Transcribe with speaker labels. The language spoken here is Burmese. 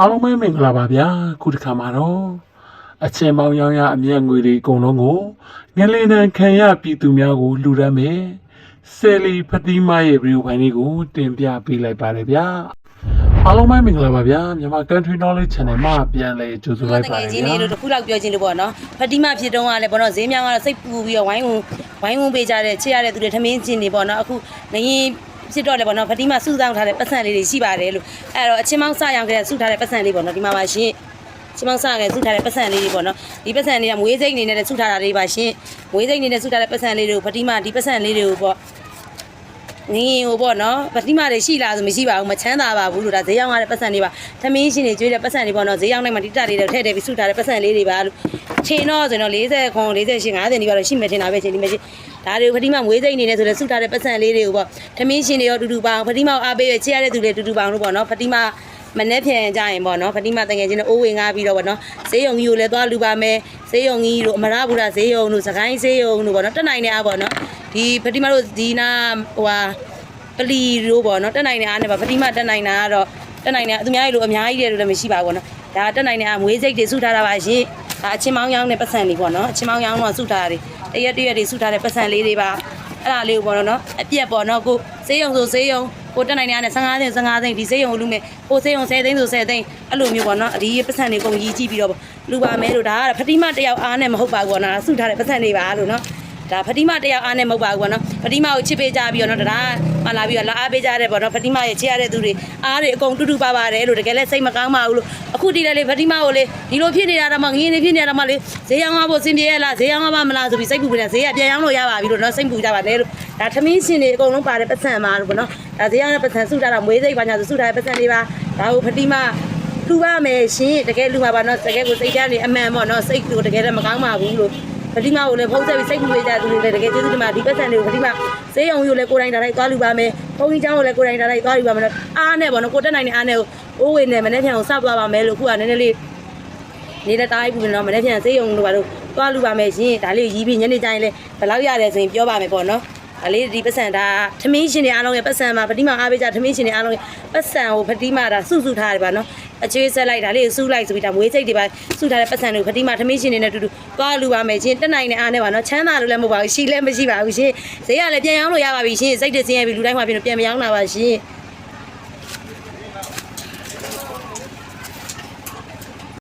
Speaker 1: အားလုံးပဲမင်္ဂလာပါဗျာခုတစ်ခါမှာတော့အချင်းပေါင်းရောင်းရအမြတ်ငွေတွေအကုန်လုံးကိုငလင်းတန်ခံရပြည်သူများကိုလှူဒန်းမယ်ဆယ်လီဖတိမရဲ့ဗီဒီယိုဖိုင်လေးကိုတင်ပြပေးလိုက်ပါတယ်ဗျာအားလုံးပဲမင်္ဂလာပါဗျာမြန်မာ Country Knowledge Channel မှာပြန်လဲကြိုဆိုလိုက်
Speaker 2: တ
Speaker 1: ပါ
Speaker 2: က
Speaker 1: တ
Speaker 2: ယ်
Speaker 1: ယ်
Speaker 2: ချင်း
Speaker 1: ဗျာ
Speaker 2: လေးတို့တစ်ခုလောက်ပြောချင်းလို့ပေါ့နော်ဖတိမဖြစ်တုန်းကလည်းပေါ့နော်ဈေးမြောင်းကတော့စိတ်ပူပြီးတော့ဝိုင်းဝန်းဝိုင်းဝန်းပေးကြတဲ့ချစ်ရတဲ့သူတွေထမင်းချင်းတွေပေါ့နော်အခုငရင် ဖြစ်တော့လေပေါ့နော်ဖတိမစုဆောင်ထားတဲ့ပတ်စံလေးတွေရှိပါတယ်လို့အဲ့တော့အချင်းမောင်းစရောင်ကလေးစုထားတဲ့ပတ်စံလေးပေါ့နော်ဒီမှာပါရှင်ချင်းမောင်းစကစုထားတဲ့ပတ်စံလေးတွေပေါ့နော်ဒီပတ်စံလေးကမွေးစိတ်အနေနဲ့စုထားတာလေးပါရှင်မွေးစိတ်အနေနဲ့စုထားတဲ့ပတ်စံလေးတွေကိုဖတိမဒီပတ်စံလေးတွေကိုပေါ့ငင်းဟိုပေါ့နော်ပတိမတွေရှိလားဆိုမရှိပါဘူးမချမ်းသာပါဘူးလို့ဒါဈေးရောက်ရတဲ့ပတ်စံတွေပါသမင်းရှင်တွေကျွေးတဲ့ပတ်စံတွေပေါ့နော်ဈေးရောက်နိုင်မှတိတက်လေးတွေထည့်ထည့်ပြီးစုထားတဲ့ပတ်စံလေးတွေပါလို့ ချိန်တော့ဆိုတော့40ခွန်48 50ဒီပါတော့ရှိမှထင်တာပဲချိန်ဒီမဲ့ချင်းဒါတွေပတိမမွေးစိတ်အနေနဲ့ဆိုလဲစုထားတဲ့ပတ်စံလေးတွေကိုပေါ့သမင်းရှင်တွေရောတူတူပါအောင်ပတိမအားပေးရချေရတဲ့သူတွေတူတူပါအောင်လို့ပေါ့နော်ပတိမမနေ့ပြန်ကြရင်ပေါ့နော်ပတိမတငယ်ချင်းတို့အိုးဝင်ငါပြီးတော့ပေါ့နော်ဈေးရုံကြီးကိုလည်းသွားလူပါမယ်ဈေးရုံကြီးတို့အမရဘူးလားဈေးရုံတို့စကိုင်းဈေးရုံတို့ပေါ့နော်တက်နိုင်နေအားပေါ့နော်ဒီပတိမတို့ဒီနာဟိုဟာပလီတို့ပေါ့နော်တက်နိုင်တဲ့အားနဲ့ပါပတိမတက်နိုင်တာကတော့တက်နိုင်တဲ့သူများကြီးလိုအများကြီးတဲ့လို့လည်းမရှိပါဘူးပေါ့နော်ဒါတက်နိုင်တဲ့အားမွေးစိတ်တွေစုထားတာပါရှင် ဒါအချင်းမောင်းရောင်းတဲ့ပတ်စံလေးပေါ့နော်အချင်းမောင်းရောင်းတော့စုထားတာတွေတရက်တရက်တွေစုထားတဲ့ပတ်စံလေးတွေပါအဲ့ဒါလေးကိုပေါ့နော်အပြက်ပေါ့နော်ကိုဈေးရုံဆိုဈေးရုံကိုတက်နိုင်တဲ့အားနဲ့15သိန်း15သိန်းဒီဈေးရုံကိုလူမယ်ကိုဈေးရုံ10သိန်းဆို10သိန်းအဲ့လိုမျိုးပေါ့နော်ဒီပတ်စံတွေကုန်ကြီးကြည့်ပြီးတော့လူပါမယ်လို့ဒါကတော့ဖတိမတယောက်အားနဲ့မဟုတ်ပါဘူးပေါ့နော်စုထားတဲ့ပတ်စံတွေပါလို့နော် ဒါဖတိမတယောက်အားနဲ့မဟုတ်ပါဘူးပေါ့နော်ဖတိမကိုချစ်ပေးကြပြီးတော့နော်ဒါမှလာပြီးတော့လာအားပေးကြတဲ့ပေါ့နော်ဖတိမရဲ့ချစ်ရတဲ့သူတွေအားတွေအကုန်တူတူပါပါတယ်လို့တကယ်လဲစိတ်မကောင်းပါဘူးလို့အခုတည်းလည်းလေဖတိမကိုလေဒီလိုဖြစ်နေတာတော့မှငင်းနေဖြစ်နေတာတော့မှလေဈေးရောင်းဖို့စင်ပြေရလားဈေးရောင်းမမလားဆိုပြီးစိတ်ပူနေတာဈေးကပြန်ရောင်းလို့ရပါပြီလို့နော်စိတ်ပူကြပါလေလို့ဒါသမင်းရှင်တွေအကုန်လုံးပါတယ်ပတ်စံပါလို့ပေါ့နော်ဒါဈေးရောင်းတဲ့ပတ်စံစုထားတာမွေးစိတ်ပါညာဆိုစုထားတဲ့ပတ်စံတွေပါဒါကိုဖတိမလူပါမယ်ရှင်တကယ်လူပါပါနော်တကယ်ကိုစိတ်ထဲနေအမှန်ပေါ့နော်စိတ်ကိုတကယ်လည်းမကောင်းပါဘူးလို့ ပတိမကိုလည်းဖုံးဆက်ပြီးစိတ်ကူပေးကြသူတွေလည်းတကယ်ကျေးဇူးတင်ပါဒီပတ်စံတွေကိုပတိမဈေးရုံကြီးကိုလည်းကိုယ်တိုင်ဒါလိုက်သွားလူပါမယ်ဖုံးကြီးချောင်းကိုလည်းကိုယ်တိုင်ဒါလိုက်သွားလူပါမယ်နော်အားနဲ့ပေါ့နော်ကိုတက်နိုင်တဲ့အားနဲ့ကိုအိုးဝေနဲ့မနေ့ဖြန်ကိုစောက်သွားပါမယ်လို့ခုကနည်းနည်းလေးနေတဲ့တားပြီးပြီနော်မနေ့ဖြန်ဈေးရုံတို့ဘာလို့သွားလူပါမယ်ရှင်ဒါလေးရီးပြီးညနေကျရင်လည်းဘယ်လောက်ရတယ်ဆိုရင်ပြောပါမယ်ပေါ့နော် ဒါလေးဒီပတ်စံဒါထမင်းရှင်တွေအားလုံးရဲ့ပတ်စံမှာပတိမအားပေးကြထမင်းရှင်တွေအားလုံးရဲ့ပတ်စံကိုပတိမဒါစုစုထားတယ်ပါနော်အကျွေးဆက်လိုက်ဒါလေးစုလိုက်ဆိုပြီးဒါမွေးစိတ်တွေပါစုထားတဲ့ပတ်စံတွေကိုပတိမထမင်းရှင်တွေနဲ့အတူတူသွားလူပါမယ်ရှင်တက်နိုင်တဲ့အားနဲ့ပါနော်ချမ်းသာလို့လည်းမဟုတ်ပါဘူးရှိလည်းမရှိပါဘူးရှင်ဈေးကလည်းပြန်ရောင်းလို့ရပါပြီရှင်စိတ်တစင်းရပြီလူတိုင်းမှာပြန်ပြန်မရောင်းတာပါရှင်